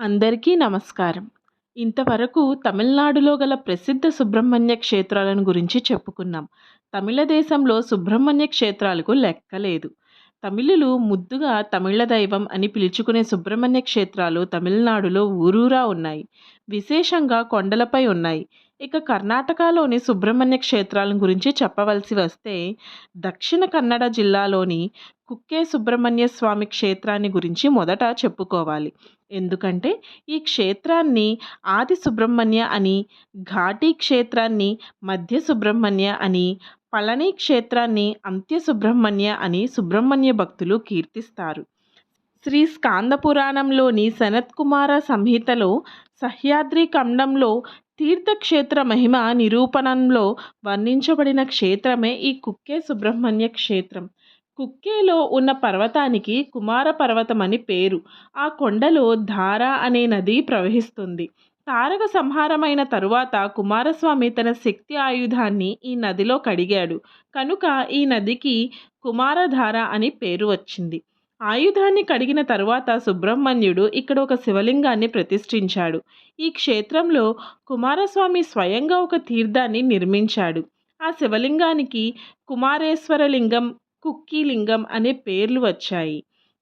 అందరికీ నమస్కారం. ఇంతవరకు తమిళనాడులో గల ప్రసిద్ధ సుబ్రహ్మణ్య క్షేత్రాలను గురించి చెప్పుకున్నాం. తమిళ దేశంలో సుబ్రహ్మణ్య క్షేత్రాలకు లెక్కలేదు తమిళులు ముద్దుగా తమిళ దైవం అని పిలుచుకునే సుబ్రహ్మణ్య క్షేత్రాలు తమిళనాడులో ఊరూరా ఉన్నాయి. విశేషంగా కొండలపై ఉన్నాయి. ఇక కర్ణాటకలోని సుబ్రహ్మణ్య క్షేత్రాల గురించి చెప్పవలసి వస్తే దక్షిణ కన్నడ జిల్లాలోని కుక్కే సుబ్రహ్మణ్య స్వామి క్షేత్రాన్ని గురించి మొదట చెప్పుకోవాలి. ఎందుకంటే ఈ క్షేత్రాన్ని ఆది సుబ్రహ్మణ్య అని ఘాటీ క్షేత్రాన్ని మధ్య సుబ్రహ్మణ్య అని పళని క్షేత్రాన్ని అంత్య సుబ్రహ్మణ్య అని సుబ్రహ్మణ్య భక్తులు కీర్తిస్తారు. శ్రీ స్కాంద పురాణంలోని సనత్కుమార సంహితలో సహ్యాద్రి ఖండంలో తీర్థక్షేత్ర మహిమ నిరూపణంలో వర్ణించబడిన క్షేత్రమే ఈ కుక్కే సుబ్రహ్మణ్య క్షేత్రం. కుక్కేలో ఉన్న పర్వతానికి కుమార పర్వతం అని పేరు. ఆ కొండలో ధార అనే నది ప్రవహిస్తుంది. తారక సంహారమైన తరువాత కుమారస్వామి తన శక్తి ఆయుధాన్ని ఈ నదిలో కడిగాడు. కనుక ఈ నదికి కుమారధార అని పేరు వచ్చింది. ఆయుధాన్ని కడిగిన తరువాత సుబ్రహ్మణ్యుడు ఇక్కడ ఒక శివలింగాన్ని ప్రతిష్ఠించాడు. ఈ క్షేత్రంలో కుమారస్వామి స్వయంగా ఒక తీర్థాన్ని నిర్మించాడు. ఆ శివలింగానికి కుమారేశ్వరలింగం కుక్కీ లింగం అనే పేర్లు వచ్చాయి.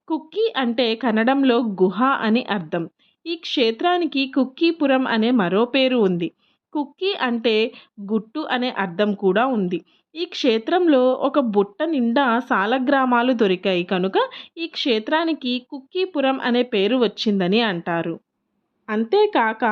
కుక్కీ అంటే కన్నడంలో గుహ అని అర్థం. ఈ క్షేత్రానికి కుక్కీపురం అనే మరో పేరు ఉంది. కుక్కీ అంటే గుట్టు అనే అర్థం కూడా ఉంది. ఈ క్షేత్రంలో ఒక బుట్ట నిండా సాలగ్రామాలు దొరికాయి. కనుక ఈ క్షేత్రానికి కుక్కీపురం అనే పేరు వచ్చిందని అంటారు. అంతేకాక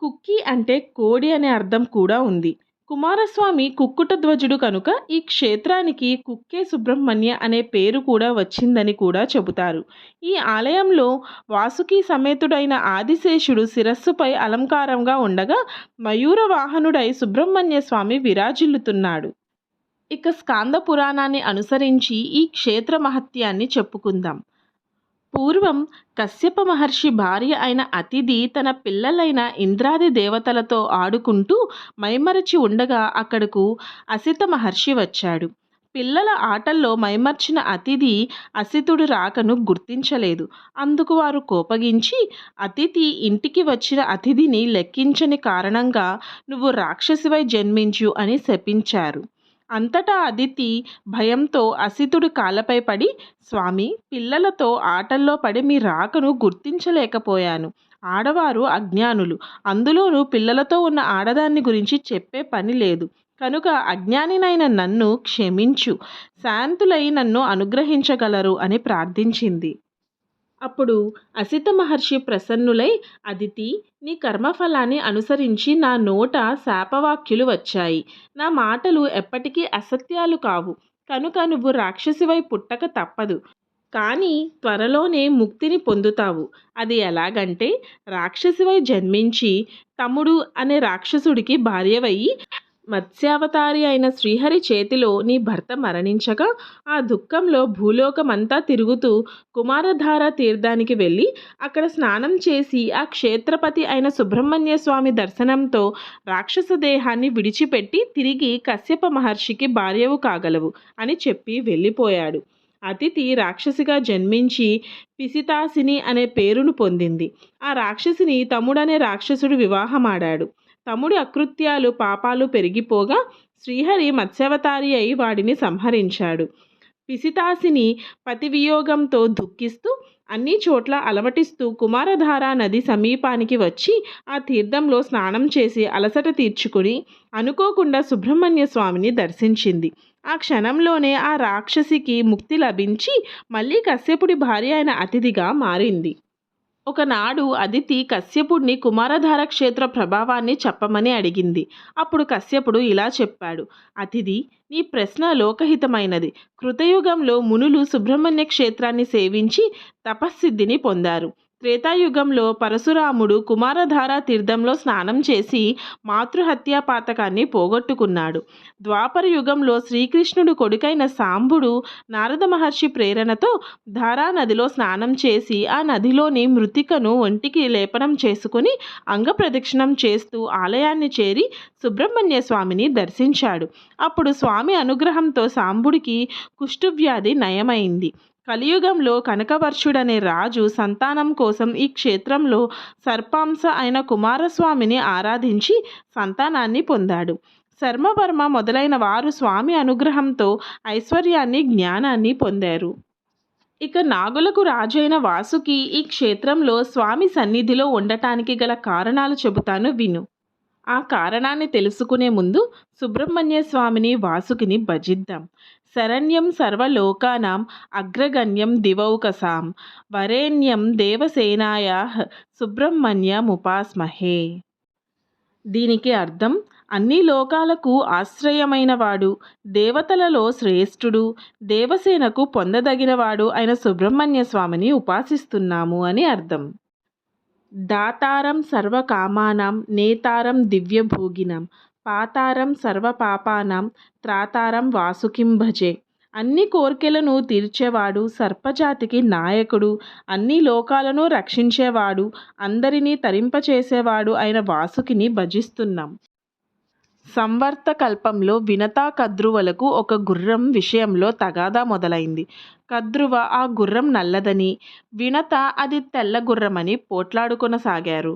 కుక్కీ అంటే కోడి అనే అర్థం కూడా ఉంది. కుమారస్వామి కుక్కుట ధ్వజుడు కనుక ఈ క్షేత్రానికి కుక్కే సుబ్రహ్మణ్య అనే పేరు కూడా వచ్చిందని కూడా చెబుతారు. ఈ ఆలయంలో వాసుకి సమేతుడైన ఆదిశేషుడు శిరస్సుపై అలంకారంగా ఉండగా మయూర వాహనుడై సుబ్రహ్మణ్య స్వామి విరాజిల్లుతున్నాడు. ఇక స్కాంద పురాణాన్ని అనుసరించి ఈ క్షేత్ర మహత్యాన్ని చెప్పుకుందాం. పూర్వం కశ్యప మహర్షి భార్య అయిన అతిథి తన పిల్లలైన ఇంద్రాది దేవతలతో ఆడుకుంటూ మైమరచి ఉండగా అక్కడకు అసిత మహర్షి వచ్చాడు. పిల్లల ఆటల్లో మైమర్చిన అతిథి అసితుడు రాకను గుర్తించలేదు. అందుకు వారు కోపగించి అతిథి ఇంటికి వచ్చిన అతిథిని లెక్కించని కారణంగా నువ్వు రాక్షసివై జన్మించు అని శపించారు. అంతటా అదితి భయంతో అసితుడు కాలపై పడి స్వామి పిల్లలతో ఆటల్లో పడి మీ రాకను గుర్తించలేకపోయాను. ఆడవారు అజ్ఞానులు. అందులోనూ పిల్లలతో ఉన్న ఆడదాన్ని గురించి చెప్పే పని లేదు. కనుక అజ్ఞానినైన నన్ను క్షమించు. శాంతులై నన్ను అనుగ్రహించగలరు అని ప్రార్థించింది. అప్పుడు అసిత మహర్షి ప్రసన్నులై అదితి నీ కర్మఫలాన్ని అనుసరించి నా నోట శాపవాక్యులు వచ్చాయి. నా మాటలు ఎప్పటికీ అసత్యాలు కావు. కనుక నువ్వు రాక్షసివై పుట్టక తప్పదు. కానీ త్వరలోనే ముక్తిని పొందుతావు. అది ఎలాగంటే రాక్షసివై జన్మించి తమ్ముడు అనే రాక్షసుడికి భార్యవయ్యి మత్స్యావతారి అయిన శ్రీహరి చేతిలో నీ భర్త మరణించగా ఆ దుఃఖంలో భూలోకమంతా తిరుగుతూ కుమారధార తీర్థానికి వెళ్ళి అక్కడ స్నానం చేసి ఆ క్షేత్రపతి అయిన సుబ్రహ్మణ్య స్వామి దర్శనంతో రాక్షస దేహాన్ని విడిచిపెట్టి తిరిగి కశ్యప మహర్షికి భార్యవు కాగలవు అని చెప్పి వెళ్ళిపోయాడు. అతిథి రాక్షసిగా జన్మించి పిసితాసిని అనే పేరును పొందింది. ఆ రాక్షసిని తమ్ముడనే రాక్షసుడు వివాహమాడాడు. తమ్ముడి అకృత్యాలు పాపాలు పెరిగిపోగా శ్రీహరి మత్స్యవతారి అయి వాడిని సంహరించాడు. పిసితాసిని పతివియోగంతో దుఃఖిస్తూ అన్ని చోట్ల అలమటిస్తూ కుమారధార నది సమీపానికి వచ్చి ఆ తీర్థంలో స్నానం చేసి అలసట తీర్చుకుని అనుకోకుండా సుబ్రహ్మణ్య స్వామిని దర్శించింది. ఆ క్షణంలోనే ఆ రాక్షసికి ముక్తి లభించి మళ్ళీ కశ్యపుడి భార్య అయిన అతిథిగా మారింది. ఒకనాడు అదితి కశ్యపుడిని కుమారధార క్షేత్ర ప్రభావాన్ని చెప్పమని అడిగింది. అప్పుడు కశ్యపుడు ఇలా చెప్పాడు. అతిథి నీ ప్రశ్న లోకహితమైనది. కృతయుగంలో మునులు సుబ్రహ్మణ్య క్షేత్రాన్ని సేవించి తపస్సిద్ధిని పొందారు. త్రేతాయుగంలో పరశురాముడు కుమారధారా తీర్థంలో స్నానం చేసి మాతృహత్యా పాతకాన్ని పోగొట్టుకున్నాడు. ద్వాపర యుగంలో శ్రీకృష్ణుడు కొడుకైన సాంబుడు నారద మహర్షి ప్రేరణతో ధారా నదిలో స్నానం చేసి ఆ నదిలోని మృతికను ఒంటికి లేపనం చేసుకుని అంగప్రదక్షిణం చేస్తూ ఆలయాన్ని చేరి సుబ్రహ్మణ్య స్వామిని దర్శించాడు. అప్పుడు స్వామి అనుగ్రహంతో సాంబుడికి కుష్ఠువ్యాధి నయమైంది. కలియుగంలో కనకవర్షుడనే రాజు సంతానం కోసం ఈ క్షేత్రంలో సర్పాంశ అయిన కుమారస్వామిని ఆరాధించి సంతానాన్ని పొందాడు. శర్మవర్మ మొదలైన వారు స్వామి అనుగ్రహంతో ఐశ్వర్యాన్ని జ్ఞానాన్ని పొందారు. ఇక నాగులకు రాజైన వాసుకి ఈ క్షేత్రంలో స్వామి సన్నిధిలో ఉండటానికి గల కారణాలు చెబుతాను విను. ఆ కారణాన్ని తెలుసుకునే ముందు సుబ్రహ్మణ్య స్వామిని వాసుకిని భజిద్దాం. శరణ్యం సర్వలోకానాం అగ్రగణ్యం దివౌకసాం. వరేణ్యం దేవసేనాయ సుబ్రహ్మణ్యముపాస్మహే దీనికి అర్థం అన్ని లోకాలకు ఆశ్రయమైనవాడు దేవతలలో శ్రేష్ఠుడు దేవసేనకు పొందదగినవాడు అయిన సుబ్రహ్మణ్య స్వామిని ఉపాసిస్తున్నాము అని అర్థం. దాతారం సర్వకామానాం నేతారం దివ్యభోగినం పాతారం సర్వపాపానాం త్రాతారం వాసుకిం భజే. అన్ని కోర్కెలను తీర్చేవాడు సర్పజాతికి నాయకుడు అన్ని లోకాలను రక్షించేవాడు అందరినీ తరింపచేసేవాడు అయిన వాసుకిని భజిస్తున్నాం. సంవర్త కల్పంలో వినతా కద్రువలకు ఒక గుర్రం విషయంలో తగాదా మొదలైంది. కద్రువ ఆ గుర్రం నల్లదని వినత అది తెల్ల గుర్రమని పోట్లాడుకొనసాగారు.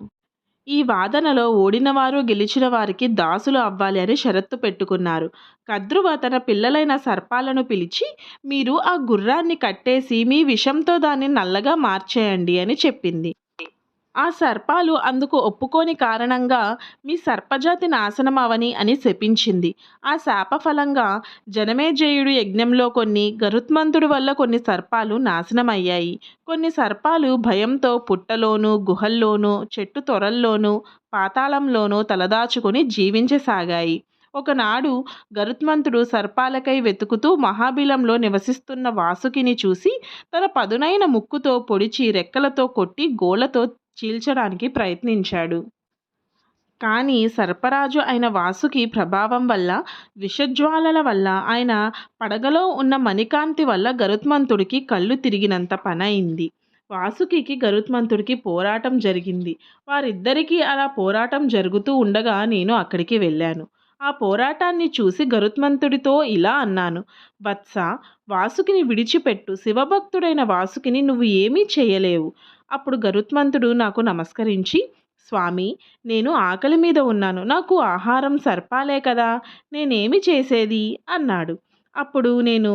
ఈ వాదనలో ఓడినవారు గెలిచిన వారికి దాసులు అవ్వాలి అని షరత్తు పెట్టుకున్నారు. కద్రువ తన పిల్లలైన సర్పాలను పిలిచి మీరు ఆ గుర్రాన్ని కట్టేసి మీ విషంతో దాన్ని నల్లగా మార్చేయండి అని చెప్పింది. ఆ సర్పాలు అందుకు ఒప్పుకోని కారణంగా మీ సర్పజాతి నాశనమవని అని శపించింది. ఆ శాప ఫలంగా జనమేజయుడు యజ్ఞంలో కొన్ని గరుత్మంతుడి వల్ల కొన్ని సర్పాలు నాశనమయ్యాయి. కొన్ని సర్పాలు భయంతో పుట్టలోనూ గుహల్లోనూ చెట్టు తొరల్లోనూ పాతాళంలోనూ తలదాచుకొని జీవించసాగాయి. ఒకనాడు గరుత్మంతుడు సర్పాలకై వెతుకుతూ మహాబిలంలో నివసిస్తున్న వాసుకిని చూసి తన పదునైన ముక్కుతో పొడిచి రెక్కలతో కొట్టి గోళ్ళతో చీల్చడానికి ప్రయత్నించాడు. కానీ సర్పరాజు అయిన వాసుకి ప్రభావం వల్ల విషజ్వాలల వల్ల ఆయన పడగలో ఉన్న మణికాంతి వల్ల గరుత్మంతుడికి కళ్ళు తిరిగినంత పనయింది వాసుకి గరుత్మంతుడికి పోరాటం జరిగింది. వారిద్దరికీ అలా పోరాటం జరుగుతూ ఉండగా నేను అక్కడికి వెళ్ళాను. ఆ పోరాటాన్ని చూసి గరుత్మంతుడితో ఇలా అన్నాను. వత్స వాసుకిని విడిచిపెట్టు. శివభక్తుడైన వాసుకిని నువ్వు ఏమీ చేయలేవు అప్పుడు గరుత్మంతుడు నాకు నమస్కరించి స్వామి నేను ఆకలి మీద ఉన్నాను. నాకు ఆహారం సర్పాలే కదా. నేనేమి చేసేది అన్నాడు. అప్పుడు నేను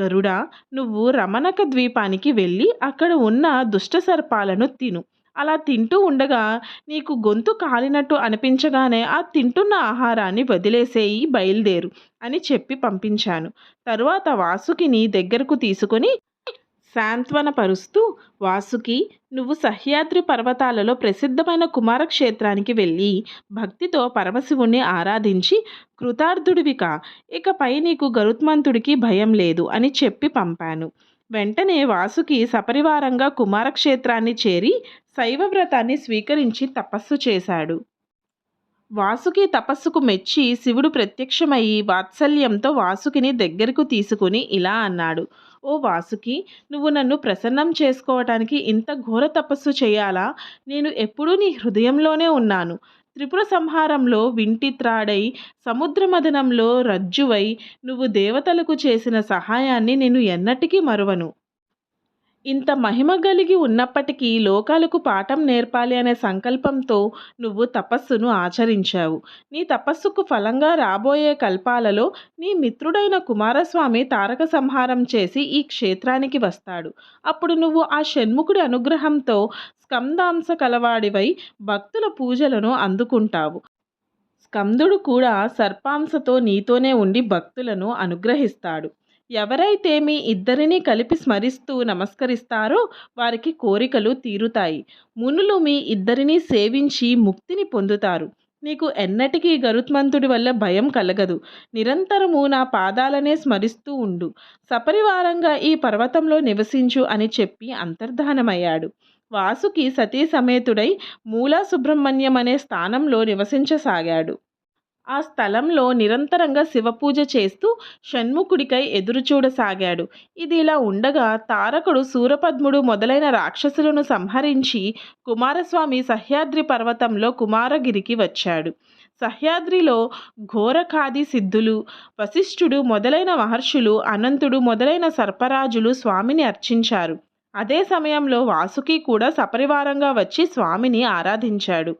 గరుడా నువ్వు రమణక ద్వీపానికి వెళ్ళి అక్కడ ఉన్న దుష్ట సర్పాలను తిను. అలా తింటూ ఉండగా నీకు గొంతు కాలినట్టు అనిపించగానే ఆ తింటున్న ఆహారాన్ని వదిలేసేయి బయలుదేరు అని చెప్పి పంపించాను. తరువాత వాసుకిని దగ్గరకు తీసుకొని సాంత్వనపరుస్తూ వాసుకి నువ్వు సహ్యాద్రి పర్వతాలలో ప్రసిద్ధమైన కుమారక్షేత్రానికి వెళ్ళి భక్తితో పరమశివుణ్ణి ఆరాధించి కృతార్థుడివిక. ఇకపై నీకు గరుత్మంతుడికి భయం లేదు అని చెప్పి పంపాను. వెంటనే వాసుకి సపరివారంగా కుమారక్షేత్రాన్ని చేరి శైవవ్రతాన్ని స్వీకరించి తపస్సు చేశాడు. వాసుకి తపస్సుకు మెచ్చి శివుడు ప్రత్యక్షమయ్యి వాత్సల్యంతో వాసుకిని దగ్గరకు తీసుకుని ఇలా అన్నాడు. ఓ వాసుకి నువ్వు నన్ను ప్రసన్నం చేసుకోవటానికి ఇంత ఘోర తపస్సు చేయాలా? నేను ఎప్పుడూ నీ హృదయంలోనే ఉన్నాను. త్రిపుర సంహారంలో వింటి త్రాడై సముద్రమదనంలో రజ్జువై నువ్వు దేవతలకు చేసిన సహాయాన్ని నేను ఎన్నటికీ మరువను. ఇంత మహిమ కలిగి ఉన్నప్పటికీ లోకాలకు పాఠం నేర్పాలి అనే సంకల్పంతో నువ్వు తపస్సును ఆచరించావు. నీ తపస్సుకు ఫలంగా రాబోయే కల్పాలలో నీ మిత్రుడైన కుమారస్వామి తారక సంహారం చేసి ఈ క్షేత్రానికి వస్తాడు. అప్పుడు నువ్వు ఆ షణ్ముఖుడి అనుగ్రహంతో స్కందాంశ కలవాడివై భక్తుల పూజలను అందుకుంటావు. స్కందుడు కూడా సర్పాంశతో నీతోనే ఉండి భక్తులను అనుగ్రహిస్తాడు. ఎవరైతే మీ ఇద్దరిని కలిపి స్మరిస్తూ నమస్కరిస్తారో వారికి కోరికలు తీరుతాయి. మునులు మీ ఇద్దరిని సేవించి ముక్తిని పొందుతారు. నీకు ఎన్నటికీ గరుత్మంతుడి వల్ల భయం కలగదు. నిరంతరము నా పాదాలనే స్మరిస్తూ ఉండు. సపరివారంగా ఈ పర్వతంలో నివసించు అని చెప్పి అంతర్ధానమయ్యాడు. వాసుకి సతీ సమేతుడై మూలా సుబ్రహ్మణ్యం అనే స్థానంలో నివసించసాగాడు. ఆ స్థలంలో నిరంతరంగా శివపూజ చేస్తూ షణ్ముఖుడికై ఎదురుచూడసాగాడు. ఇది ఇలా ఉండగా తారకుడు సూరపద్ముడు మొదలైన రాక్షసులను సంహరించి కుమారస్వామి సహ్యాద్రి పర్వతంలో కుమారగిరికి వచ్చాడు. సహ్యాద్రిలో ఘోరఖాది సిద్ధులు వశిష్ఠుడు మొదలైన మహర్షులు అనంతుడు మొదలైన సర్పరాజులు స్వామిని అర్చించారు. అదే సమయంలో వాసుకి కూడా సపరివారంగా వచ్చి స్వామిని ఆరాధించాడు.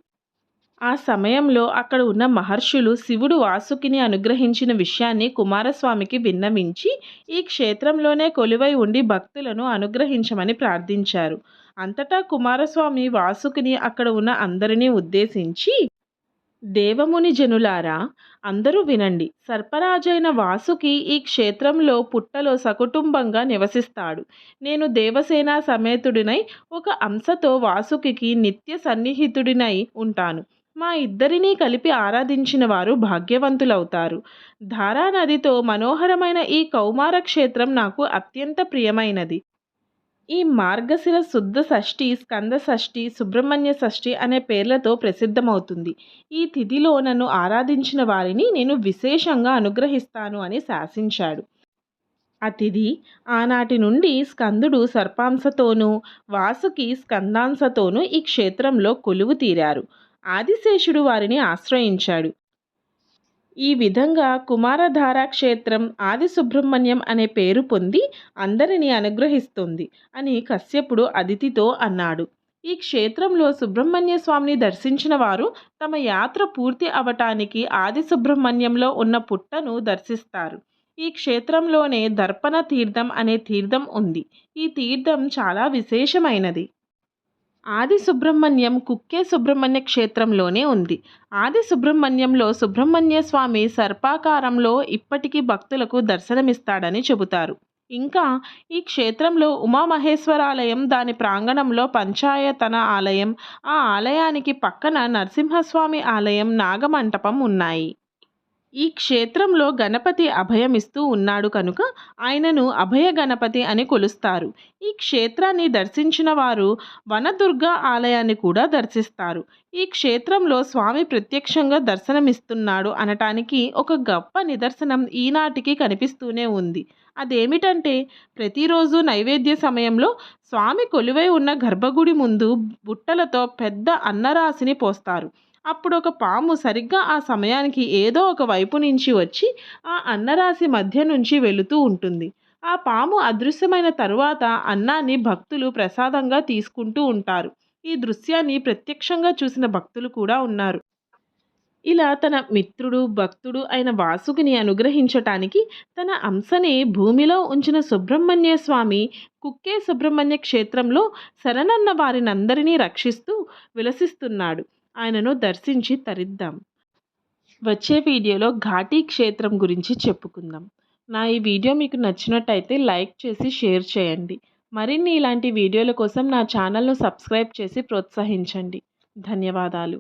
ఆ సమయంలో అక్కడ ఉన్న మహర్షులు శివుడు వాసుకిని అనుగ్రహించిన విషయాన్ని కుమారస్వామికి విన్నవించి ఈ క్షేత్రంలోనే కొలువై ఉండి భక్తులను అనుగ్రహించమని ప్రార్థించారు. అంతటా కుమారస్వామి వాసుకిని అక్కడ ఉన్న అందరినీ ఉద్దేశించి దేవముని జనులారా అందరూ వినండి. సర్పరాజైన వాసుకి ఈ క్షేత్రంలో పుట్టలో సకుటుంబంగా నివసిస్తాడు. నేను దేవసేన సమేతుడినై ఒక అంశతో వాసుకి నిత్య సన్నిహితుడినై ఉంటాను. మా ఇద్దరినీ కలిపి ఆరాధించిన వారు భాగ్యవంతులవుతారు. ధారానదితో మనోహరమైన ఈ కౌమార క్షేత్రం నాకు అత్యంత ప్రియమైనది. ఈ మార్గశిర శుద్ధ షష్ఠి స్కంద షష్ఠి సుబ్రహ్మణ్య షష్ఠి అనే పేర్లతో ప్రసిద్ధమవుతుంది. ఈ తిథిలో నన్ను ఆరాధించిన వారిని నేను విశేషంగా అనుగ్రహిస్తాను అని శాసించాడు. అతిథి ఆనాటి నుండి స్కందుడు సర్పాంశతోనూ వాసుకి స్కందాంశతోనూ ఈ క్షేత్రంలో కొలువు తీరారు. ఆదిశేషుడు వారిని ఆశ్రయించాడు. ఈ విధంగా కుమారధారా క్షేత్రం ఆది సుబ్రహ్మణ్యం అనే పేరు పొంది అందరినీ అనుగ్రహిస్తుంది అని కశ్యపుడు అదితితో అన్నాడు. ఈ క్షేత్రంలో సుబ్రహ్మణ్య స్వామిని దర్శించిన వారు తమ యాత్ర పూర్తి అవటానికి ఆది సుబ్రహ్మణ్యంలో ఉన్న పుట్టను దర్శిస్తారు. ఈ క్షేత్రంలోనే దర్పణ తీర్థం అనే తీర్థం ఉంది. ఈ తీర్థం చాలా విశేషమైనది. ఆది సుబ్రహ్మణ్యం కుక్కే సుబ్రహ్మణ్య క్షేత్రంలోనే ఉంది. ఆది సుబ్రహ్మణ్యంలో సుబ్రహ్మణ్య స్వామి సర్పాకారంలో ఇప్పటికీ భక్తులకు దర్శనమిస్తాడని చెబుతారు. ఇంకా ఈ క్షేత్రంలో ఉమామహేశ్వరాలయం దాని ప్రాంగణంలో పంచాయతన ఆలయం ఆ ఆలయానికి పక్కన నరసింహస్వామి ఆలయం నాగమంటపం ఉన్నాయి. ఈ క్షేత్రంలో గణపతి అభయమిస్తూ ఉన్నాడు కనుక ఆయనను అభయ గణపతి అని కొలుస్తారు. ఈ క్షేత్రాన్ని దర్శించిన వారు వనదుర్గ ఆలయాన్ని కూడా దర్శిస్తారు. ఈ క్షేత్రంలో స్వామి ప్రత్యక్షంగా దర్శనమిస్తున్నాడు అనటానికి ఒక గొప్ప నిదర్శనం ఈనాటికి కనిపిస్తూనే ఉంది. అదేమిటంటే ప్రతిరోజు నైవేద్య సమయంలో స్వామి కొలువై ఉన్న గర్భగుడి ముందు బుట్టలతో పెద్ద అన్నరాశిని పోస్తారు. అప్పుడు ఒక పాము సరిగ్గా ఆ సమయానికి ఏదో ఒక వైపు నుంచి వచ్చి ఆ అన్నరాశి మధ్య నుంచి వెళుతూ ఉంటుంది. ఆ పాము అదృశ్యమైన తరువాత అన్నాన్ని భక్తులు ప్రసాదంగా తీసుకుంటూ ఉంటారు. ఈ దృశ్యాన్ని ప్రత్యక్షంగా చూసిన భక్తులు కూడా ఉన్నారు. ఇలా తన మిత్రుడు భక్తుడు అయిన వాసుకిని అనుగ్రహించటానికి తన అంశని భూమిలో ఉంచిన సుబ్రహ్మణ్య స్వామి కుక్కే సుబ్రహ్మణ్య క్షేత్రంలో శరణన్న వారినందరినీ రక్షిస్తూ విలసిస్తున్నాడు. ఆయనను దర్శించి తరిద్దాం. వచ్చే వీడియోలో ఘాటీ క్షేత్రం గురించి చెప్పుకుందాం. నా ఈ వీడియో మీకు నచ్చినట్టయితే లైక్ చేసి షేర్ చేయండి. మరిన్ని ఇలాంటి వీడియోల కోసం నా ఛానల్ను సబ్స్క్రైబ్ చేసి ప్రోత్సహించండి. ధన్యవాదాలు.